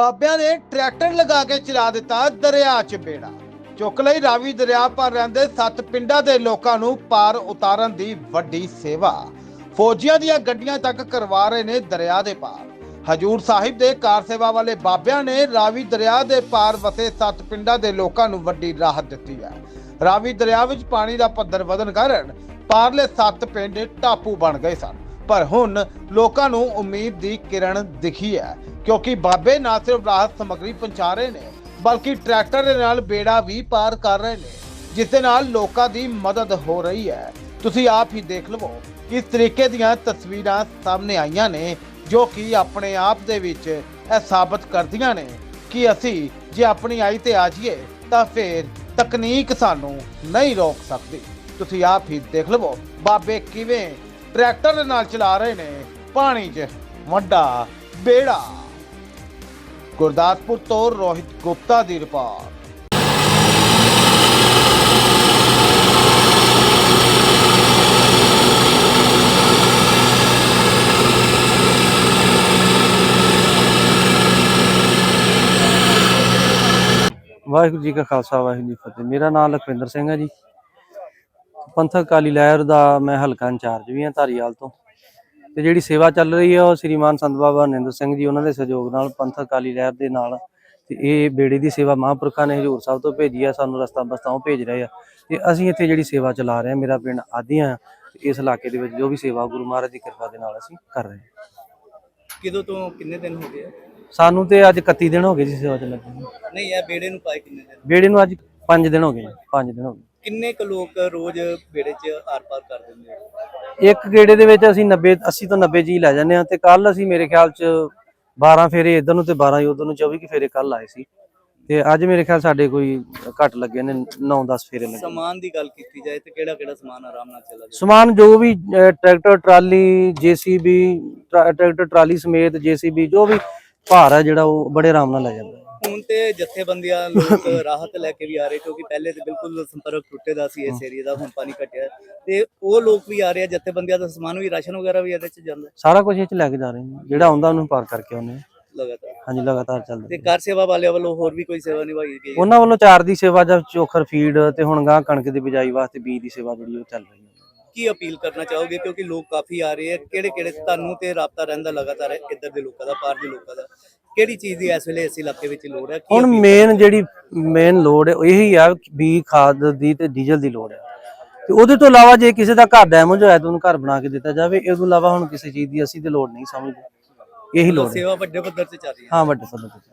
ਬਾਬਿਆਂ ਨੇ ਟਰੈਕਟਰ ਲਗਾ ਕੇ ਚਲਾ ਦਿੱਤਾ ਦਰਿਆ 'ਚ ਬੇੜਾ। ਚੁੱਕ ਲਈ ਰਾਵੀ ਦਰਿਆ ਪਰ ਰਹਿੰਦੇ ਸੱਤ ਪਿੰਡਾਂ ਦੇ ਲੋਕਾਂ ਨੂੰ ਪਾਰ ਉਤਾਰਨ ਦੀ ਵੱਡੀ ਸੇਵਾ। ਫੌਜੀਆਂ ਦੀਆਂ ਗੱਡੀਆਂ ਤੱਕ ਕਰਵਾ ਰਹੇ ਨੇ ਦਰਿਆ ਦੇ ਪਾਰ। ਹਜੂਰ ਸਾਹਿਬ ਦੇ ਕਾਰ ਸੇਵਾ ਵਾਲੇ ਬਾਬਿਆਂ ਨੇ ਰਾਵੀ ਦਰਿਆ ਦੇ ਪਾਰ ਵਸੇ ਸੱਤ ਪਿੰਡਾਂ ਦੇ ਲੋਕਾਂ ਨੂੰ ਵੱਡੀ ਰਾਹਤ ਦਿੱਤੀ ਹੈ। ਰਾਵੀ ਦਰਿਆ ਵਿੱਚ ਪਾਣੀ ਦਾ ਪੱਧਰ ਵਧਣ ਕਾਰਨ ਪਾਰਲੇ ਸੱਤ ਪਿੰਡ ਟਾਪੂ ਬਣ ਗਏ ਸਨ। ਪਰ ਹੁਣ ਲੋਕਾਂ ਨੂੰ ਉਮੀਦ ਦੀ ਕਿਰਨ ਦਿਖੀ ਹੈ, ਕਿਉਂਕਿ ਬਾਬੇ ਨਾ ਸਿਰਫ ਰਾਹਤ ਸਮੱਗਰੀ ਪਹੁੰਚਾ ਰਹੇ ਨੇ, ਬਲਕਿ ਟਰੈਕਟਰ ਦੇ ਨਾਲ ਬੇੜਾ ਵੀ ਪਾਰ ਕਰ ਰਹੇ ਨੇ, ਜਿਸ ਦੇ ਨਾਲ ਲੋਕਾਂ ਦੀ ਮਦਦ ਹੋ ਰਹੀ ਹੈ। ਤੁਸੀਂ ਆਪ ਹੀ ਦੇਖ ਲਵੋ ਇਸ ਤਰੀਕੇ ਦੀਆਂ ਤਸਵੀਰਾਂ ਸਾਹਮਣੇ ਆਈਆਂ ਨੇ, ਜੋ ਕਿ ਆਪਣੇ ਆਪ ਦੇ ਵਿੱਚ ਇਹ ਸਾਬਤ ਕਰਦੀਆਂ ਨੇ ਕਿ ਅਸੀਂ ਜੇ ਆਪਣੀ ਆਈ ਤੇ ਆ ਜਾਈਏ, ਤਾਂ ਫਿਰ ਤਕਨੀਕ ਸਾਨੂੰ ਨਹੀਂ ਰੋਕ ਸਕਦੀ। ਤੁਸੀਂ ਆਪ ਹੀ ਦੇਖ ਲਵੋ, ਬਾਬੇ ਕਿਵੇਂ ਟਰੈਕਟਰ ਦੇ ਨਾਲ ਚਲਾ ਰਹੇ ਨੇ ਪਾਣੀ 'ਚ ਵੱਡਾ ਬੇੜਾ। ਗੁਰਦਾਸਪੁਰ ਤੋਂ ਰੋਹਿਤ ਗੁਪਤਾ ਦੀ ਰਿਪੋਰਟ। ਵਾਹਿਗੁਰੂ ਜੀ ਕਾ ਖਾਲਸਾ, ਵਾਹਿਗੁਰੂ ਜੀ ਫਤਿਹ। ਮੇਰਾ ਨਾਮ ਲਖਵਿੰਦਰ ਸਿੰਘ ਹੈ ਜੀ। ਪੰਥਕ ਅਕਾਲੀ ਲਹਿਰ ਦਾ ਮੈਂ ਹਲਕਾ ਇੰਚਾਰਜ ਵੀ ਹਾਂ ਧਾਰੀਵਾਲ ਤੋਂ। ਤੇ ਜਿਹੜੀ ਸੇਵਾ ਚੱਲ ਰਹੀ ਹੈ ਉਹ ਸ੍ਰੀਮਾਨ ਸੰਤ ਬਾਬਾ ਨਿੰਦਰ ਸਿੰਘ ਜੀ ਉਹਨਾਂ ਦੇ ਸਹਿਯੋਗ ਨਾਲ ਪੰਥਕ ਅਕਾਲੀ ਲਹਿਰ ਦੇ ਨਾਲ ਤੇ ਇਹ ਬੇੜੇ ਦੀ ਸੇਵਾ ਮਹਾਂਪੁਰਖਾਂ ਨੇ ਹਜੂਰ ਸਾਹਿਬ ਤੋਂ ਭੇਜੀ ਆ ਸਾਨੂੰ ਰਸਤਾ ਬਸਤਾ ਉਹ ਭੇਜ ਰਹੇ ਆ। ਤੇ ਅਸੀਂ ਇੱਥੇ ਜਿਹੜੀ ਸੇਵਾ ਚਲਾ ਰਹੇ ਹਾਂ ਮੇਰਾ ਪਿੰਡ ਆਦੀਆਂ ਇਸ ਇਲਾਕੇ ਦੇ ਵਿੱਚ ਜੋ ਵੀ ਸੇਵਾ ਗੁਰੂ ਮਹਾਰਾਜ ਦੀ ਕਿਰਪਾ ਦੇ ਨਾਲ ਅਸੀਂ ਕਰ ਰਹੇ ਹਾਂ ਕਿਦੋਂ ਤੋਂ ਕਿੰਨੇ ਦਿਨ ਹੋ ਗਏ ਆ? ਸਾਨੂੰ ਤੇ ਅੱਜ 31 ਦਿਨ ਹੋ ਗਏ ਜੀ ਸੇਵਾ ਚ ਲੱਗੇ ਨੂੰ। ਨਹੀਂ ਇਹ ਬੇੜੇ ਨੂੰ ਪਾਏ ਕਿੰਨੇ ਦਿਨ? ਬੇੜੇ ਨੂੰ ਅੱਜ 5 ਦਿਨ ਹੋ ਗਏ ਜੀ 5 ਦਿਨ ਹੋ ਗਏ। ਕਿੰਨੇ ਕੁ ਲੋਕ ਰੋਜ਼ ਬੇੜੇ 'ਚ ਆਰ-ਪਾਰ ਕਰ ਦਿੰਦੇ ਆ? ਇੱਕ ਗੇੜੇ ਦੇ ਵਿੱਚ ਅਸੀਂ 90 80 ਤੋਂ 90 ਜੀ ਲੈ ਜਾਂਦੇ ਹਾਂ ਤੇ ਕੱਲ ਅਸੀਂ ਮੇਰੇ ਖਿਆਲ ਚ 12 ਫੇਰੇ ਇਧਰ ਨੂੰ ਤੇ 12 ਉਧਰ ਨੂੰ 24 ਕਿ ਫੇਰੇ ਕੱਲ ਆਏ ਸੀ। ਤੇ ਅੱਜ ਮੇਰੇ ਖਿਆਲ ਸਾਡੇ ਕੋਈ ਘੱਟ ਲੱਗੇ ਨੇ 9-10 ਫੇਰੇ ਲੱਗੇ। ਸਮਾਨ ਦੀ ਗੱਲ ਕੀਤੀ ਜਾਏ ਤੇ ਕਿਹੜਾ ਕਿਹੜਾ ਸਮਾਨ ਆਰਾਮ ਨਾਲ ਚੱਲਦਾ ਸਮਾਨ ਜੋ ਵੀ tractor trolley JCB tractor trolley ਸਮੇਤ ਜੀਸੀਬੀ ਜੋ ਵੀ ਭਾਰ ਹੈ ਜਿਹੜਾ ਉਹ ਬੜੇ ਆਰਾਮ ਨਾਲ ਲੈ ਜਾਂਦਾ। ਹੁਣ ਤੇ ਜਥੇਬੰਦੀਆਂ ਲੋਕ ਰਾਹਤ ਲੈ ਕੇ ਵੀ ਆ ਰਹੇ ਕਿਉਂਕਿ ਪਹਿਲੇ ਤੇ ਬਿਲਕੁਲ ਸੰਪਰਕ ਟੁੱਟੇ ਦਾ ਸੀ ਇਸ ਏਰੀਆ ਦਾ ਹੁਣ ਪਾਣੀ ਘਟਿਆ। ਤੇ ਉਹ ਲੋਕ ਵੀ ਆ ਰਹੇ ਆ ਜਥੇਬੰਦੀਆਂ ਦਾ ਸਮਾਨ ਵੀ ਰਾਸ਼ਨ ਵਗੈਰਾ ਵੀ ਇਹਦੇ 'ਚ ਜਾਂਦਾ। ਸਾਰਾ ਕੁਝ ਇਹ ਚ ਲੈ ਕੇ ਜਾ ਰਹੇ ਹਾਂ ਜਿਹੜਾ ਆਉਂਦਾ ਉਹਨੂੰ ਪਾਰ ਕਰਕੇ ਆਉਂਦੇ। ਲਗਾਤਾਰ। ਹਾਂਜੀ ਲਗਾਤਾਰ ਚੱਲਦਾ ਤੇ ਕਾਰ ਸੇਵਾ ਵਾਲਿਆਂ ਵੱਲੋਂ ਹੋਰ ਵੀ ਕੋਈ ਸੇਵਾ ਨਿਭਾਈ ਗਈ ਹੈ? ਉਹਨਾਂ ਵੱਲੋਂ ਚਾਰ ਦੀ ਸੇਵਾ ਜਾਂ ਚੋਖਰ ਫੀਡ ਤੇ ਹੁਣ ਗਾਂ ਕਣਕ ਦੀ ਬਿਜਾਈ ਵਾਸਤੇ ਬੀਜ ਦੀ ਸੇਵਾ ਜਿਹੜੀ ਉਹ ਚੱਲ ਰਹੀ ਹੈ। ਕੀ ਅਪੀਲ ਕਰਨਾ ਚਾਹੋਗੇ? ਕਿਉਂਕਿ ਲੋਕ ਕਾਫੀ ਆ ਰਹੇ ਆ। ਕਿਹੜੇ ਕਿਹੜੇ ਤੁਹਾਨੂੰ ਤੇ ਰਾਬਤਾ ਰਹਿੰਦਾ ਲਗਾਤਾਰ ਇੱਧਰ ਦੇ ਲੋਕਾਂ ਦਾ ਪਾਰ ਦੇ ਲੋਕਾਂ ਦਾ? ਕਿਹੜੀ ਚੀਜ਼ ਦੀ ਇਸ ਵੇਲੇ ਇਸ ਇਲਾਕੇ ਵਿੱਚ ਲੋੜ ਹੈ ਕੀ ਹੁਣ appeal ਮੇਨ ਜਿਹੜੀ ਮੇਨ ਲੋੜ ਹੈ ਉਹ ਇਹੀ ਆ ਬੀ ਖਾਦ ਦੀ ਤੇ ਡੀਜ਼ਲ ਦੀ ਲੋੜ ਹੈ। ਤੇ ਉਹਦੇ ਤੋਂ ਇਲਾਵਾ ਜੇ ਕਿਸੇ ਦਾ ਘਰ ਡੈਮੇਜ ਹੋਇਆ ਤਾਂ ਉਹਨੂੰ ਘਰ ਬਣਾ ਕੇ ਦਿੱਤਾ ਜਾਵੇ ਇਸ ਤੋਂ ਇਲਾਵਾ ਹੁਣ ਕਿਸੇ ਚੀਜ਼ ਦੀ ਅਸੀਂ ਤੇ ਲੋੜ ਨਹੀਂ ਸਮਝਦੇ। ਇਹੀ ਲੋੜ ਹੈ। ਸੇਵਾ ਵੱਡੇ ਪੱਧਰ ਤੇ ਚੱਲ ਰਹੀ ਹੈ। ਹਾਂ ਵੱਡੇ ਪੱਧਰ ਤੇ